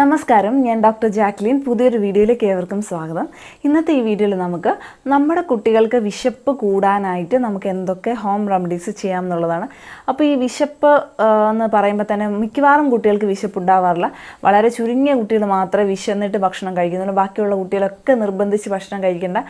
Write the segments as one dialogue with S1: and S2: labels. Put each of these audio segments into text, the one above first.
S1: നമസ്കാരം ഞാൻ doctor Jacqueline. പുതിയൊരു വീഡിയോയിലേക്ക് ഏവർക്കും സ്വാഗതം. ഇന്നത്തെ ഈ വീഡിയോയിൽ നമുക്ക് നമ്മുടെ കുട്ടികൾക്ക് വിശപ്പ് കൂടാനായിട്ട് നമുക്ക് എന്തൊക്കെ ഹോം റെമഡീസ് ചെയ്യാം എന്നുള്ളതാണ്. അപ്പോൾ ഈ വിശപ്പ് എന്ന് പറയുമ്പോൾ തന്നെ മിക്കവാറും കുട്ടികൾക്ക് വിശപ്പ് ഉണ്ടാവാറില്ല വളരെ ചുരുങ്ങിയ കുട്ടികൾ മാത്രമേ വിശന്നിട്ട് ഭക്ഷണം കഴിക്കുന്നുള്ളൂ. ബാക്കിയുള്ള കുട്ടികളൊക്കെ നിർബന്ധിച്ച് ഭക്ഷണം കഴിക്കേണ്ട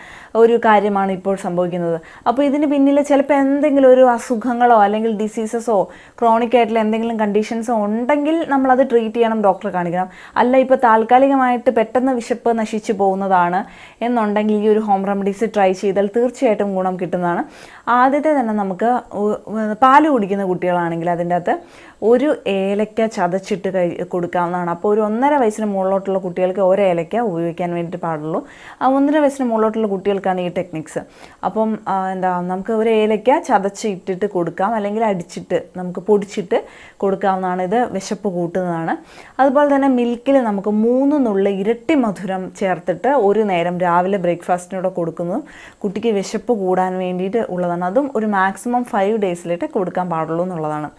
S1: ഒരു കാര്യമാണ് ഇപ്പോൾ സംഭവിക്കുന്നത്. അപ്പോൾ ഇതിന് പിന്നിൽ ചിലപ്പോൾ എന്തെങ്കിലും ഒരു അസുഖങ്ങളോ അല്ലെങ്കിൽ ഡിസീസസോ ക്രോണിക് ആയിട്ടുള്ള എന്തെങ്കിലും കണ്ടീഷൻസോ ഉണ്ടെങ്കിൽ നമ്മളത് ട്രീറ്റ് ചെയ്യണം ഡോക്ടറെ കാണിക്കണം. അല്ല ഇപ്പോൾ താൽക്കാലികമായിട്ട് പെട്ടെന്ന് വിശപ്പ് നശിച്ചു പോകുന്നതാണ് എന്നുണ്ടെങ്കിൽ ഈ ഒരു ഹോം റെമഡീസ് ട്രൈ ചെയ്താൽ തീർച്ചയായിട്ടും ഗുണം കിട്ടുന്നതാണ്. ആദ്യത്തെ തന്നെ നമുക്ക് പാൽ കുടിക്കുന്ന കുട്ടികളാണെങ്കിൽ അതിന്റെ അകത്ത് ഒരു ഏലക്ക ചതച്ചിട്ട് കൊടുക്കാവുന്നതാണ്. അപ്പോൾ ഒരു ഒന്നര വയസ്സിന് മുകളിലോട്ടുള്ള കുട്ടികൾക്ക് ഒരു ഏലക്ക ഉപയോഗിക്കാൻ വേണ്ടിയിട്ട് പാടുള്ളൂ. ആ ഒന്നര വയസ്സിന് മുകളിലോട്ടുള്ള കുട്ടികൾക്കാണ് ഈ ടെക്നിക്സ്. അപ്പം എന്താ നമുക്ക് ഒരു ഏലക്ക ചതച്ച് ഇട്ടിട്ട് കൊടുക്കാം. അല്ലെങ്കിൽ അടിച്ചിട്ട് നമുക്ക് പൊടിച്ചിട്ട് കൊടുക്കാവുന്നതാണ്. ഇത് വിശപ്പ് കൂട്ടുന്നതാണ്. അതുപോലെ തന്നെ മിൽക്കിൽ നമുക്ക് മൂന്ന് നുള്ളി ഇരട്ടി മധുരം ചേർത്തിട്ട് ഒരു നേരം രാവിലെ ബ്രേക്ക്ഫാസ്റ്റിനൂടെ കൊടുക്കുന്നു. കുട്ടിക്ക് വിശപ്പ് കൂടാൻ വേണ്ടിയിട്ട് ഉള്ളതാണ്. അതും ഒരു മാക്സിമം ഫൈവ് ഡേയ്സിലിട്ട് കൊടുക്കാൻ പാടുള്ളൂ എന്നുള്ളതാണ്.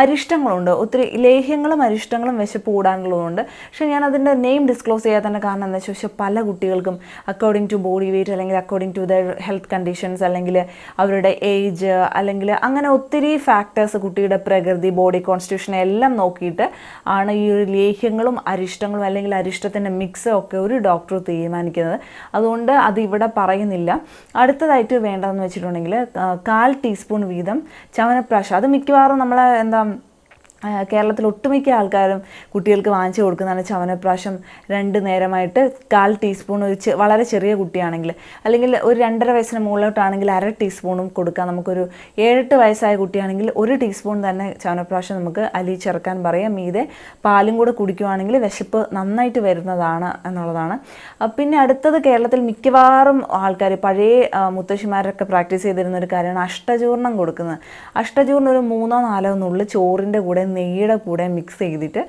S1: അരിഷ്ടങ്ങളുണ്ട്. ഒത്തിരി ലേഹ്യങ്ങളും അരിഷ്ടങ്ങളും വിശപ്പ് കൂടാനുള്ളതുകൊണ്ട്. പക്ഷേ ഞാൻ അതിന്റെ നെയിം ഡിസ്ക്ലോസ് ചെയ്യാത്തതിന്റെ കാരണം എന്താ വെച്ചാൽ പല കുട്ടികൾക്കും അക്കോർഡിംഗ് ടു ബോഡി വെയ്റ്റ് അല്ലെങ്കിൽ according to their health conditions അല്ലെങ്കിൽ അവരുടെ ഏജ് അല്ലെങ്കിൽ അങ്ങനെ ഒത്തിരി ഫാക്ടേഴ്സ് കുട്ടിയുടെ പ്രകൃതി ബോഡി കോൺസ്റ്റിറ്റ്യൂഷൻ എല്ലാം നോക്കിയിട്ട് ആണ് ഈ ഒരു ലേഹ്യങ്ങളും അരിഷ്ടങ്ങളും അല്ലെങ്കിൽ അരിഷ്ടത്തിന്റെ മിക്സ് ഒക്കെ ഒരു ഡോക്ടർ തീരുമാനിക്കുന്നത്. അതുകൊണ്ട് അത് ഇവിടെ പറയുന്നില്ല. അടുത്തതായിട്ട് വേണ്ടതെന്ന് വെച്ചിട്ടുണ്ടെങ്കിൽ കാൽ ടീസ്പൂൺ വീതം ചവനപ്രാശം. അത് മിക്കവാറും നമ്മളെ എന്താ ആ, കേരളത്തിൽ ഒട്ടുമിക്ക ആൾക്കാരും കുട്ടികൾക്ക് വാങ്ങിച്ചു കൊടുക്കുന്നതാണ് ചവനപ്രാശം രണ്ട് നേരമായിട്ട് കാൽ ടീസ്പൂൺ ഒരു വളരെ ചെറിയ കുട്ടിയാണെങ്കിൽ. അല്ലെങ്കിൽ ഒരു രണ്ടര വയസ്സിന് മുകളിലോട്ടാണെങ്കിൽ അര ടീസ്പൂണും കൊടുക്കാം. നമുക്കൊരു ഏഴെട്ട് വയസ്സായ കുട്ടിയാണെങ്കിൽ ഒരു ടീസ്പൂൺ തന്നെ ചവനപ്രാശം നമുക്ക് അലി ചേർക്കാൻ പറയാം. മീതെ പാലും കൂടെ കുടിക്കുവാണെങ്കിൽ വിശപ്പ് നന്നായിട്ട് വരുന്നതാണ് എന്നുള്ളതാണ്. പിന്നെ അടുത്തത് കേരളത്തിൽ മിക്കവാറും ആൾക്കാർ പഴയ മുത്തശ്ശിമാരൊക്കെ പ്രാക്ടീസ് ചെയ്തിരുന്ന ഒരു കാര്യമാണ് അഷ്ടചൂർണം കൊടുക്കുന്നത്. അഷ്ടചൂർണം ഒരു മൂന്നോ നാലോ നുള്ളിൽ ചോറിന്റെ കൂടെ നെയ്യുടെ കൂടെ മിക്സ് ചെയ്തിട്ട്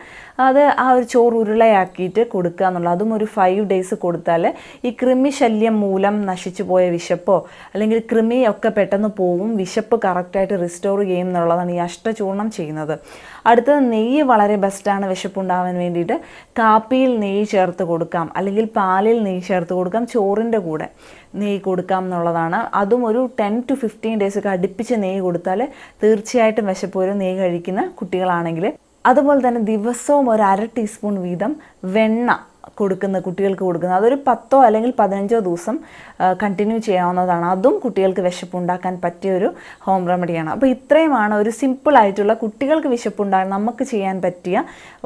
S1: അത് ആ ഒരു ചോറ് ഉരുളയാക്കിയിട്ട് കൊടുക്കുക എന്നുള്ളത്. അതും ഒരു ഫൈവ് ഡേയ്സ് കൊടുത്താൽ ഈ കൃമി ശല്യം മൂലം നശിച്ചു പോയ വിശപ്പോ അല്ലെങ്കിൽ കൃമിയൊക്കെ പെട്ടെന്ന് പോവും വിശപ്പ് കറക്റ്റായിട്ട് റിസ്റ്റോർ ചെയ്യും എന്നുള്ളതാണ് ഈ അഷ്ടചൂർണം ചെയ്യുന്നത്. അടുത്തത് നെയ്യ് വളരെ ബെസ്റ്റാണ് വിശപ്പുണ്ടാവാൻ വേണ്ടിയിട്ട്. കാപ്പിയിൽ നെയ്യ് ചേർത്ത് കൊടുക്കാം. അല്ലെങ്കിൽ പാലിൽ നെയ്യ് ചേർത്ത് കൊടുക്കാം. ചോറിന്റെ കൂടെ നെയ്യ് കൊടുക്കാം എന്നുള്ളതാണ്. അതും ഒരു ടെൻ ടു ഫിഫ്റ്റീൻ ഡേയ്സ് ഒക്കെ അടുപ്പിച്ച് നെയ്യ് കൊടുത്താൽ തീർച്ചയായിട്ടും വിശപ്പ് വരും. നെയ്യ് കഴിക്കുന്ന കുട്ടികളാണെങ്കിൽ. അതുപോലെ തന്നെ ദിവസവും ഒരു അര ടീസ്പൂൺ വീതം വെണ്ണ കൊടുക്കുന്ന കുട്ടികൾക്ക് കൊടുക്കുന്നത് അതൊരു പത്തോ അല്ലെങ്കിൽ പതിനഞ്ചോ ദിവസം കണ്ടിന്യൂ ചെയ്യാവുന്നതാണ്. അതും കുട്ടികൾക്ക് വിശപ്പുണ്ടാക്കാൻ പറ്റിയ ഒരു ഹോം റെമഡിയാണ് അപ്പോൾ ഇത്രയുമാണ് ഒരു സിമ്പിൾ ആയിട്ടുള്ള കുട്ടികൾക്ക് വിശപ്പുണ്ടാകാൻ നമുക്ക് ചെയ്യാൻ പറ്റിയ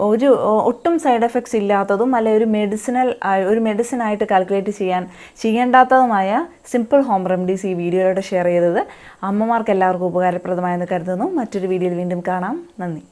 S1: ഒരു ഒട്ടും സൈഡ് എഫക്ട്സ് ഇല്ലാത്തതും അല്ലെ ഒരു മെഡിസിനൽ ഒരു മെഡിസിൻ ആയിട്ട് കാൽക്കുലേറ്റ് ചെയ്യാൻ ചെയ്യേണ്ടാത്തതുമായ സിമ്പിൾ ഹോം റെമഡീസ് ഈ വീഡിയോയിലൂടെ ഷെയർ ചെയ്തത്. അമ്മമാർക്ക് എല്ലാവർക്കും ഉപകാരപ്രദമായെന്ന് കരുതുന്നു. മറ്റൊരു വീഡിയോയിൽ വീണ്ടും കാണാം. നന്ദി.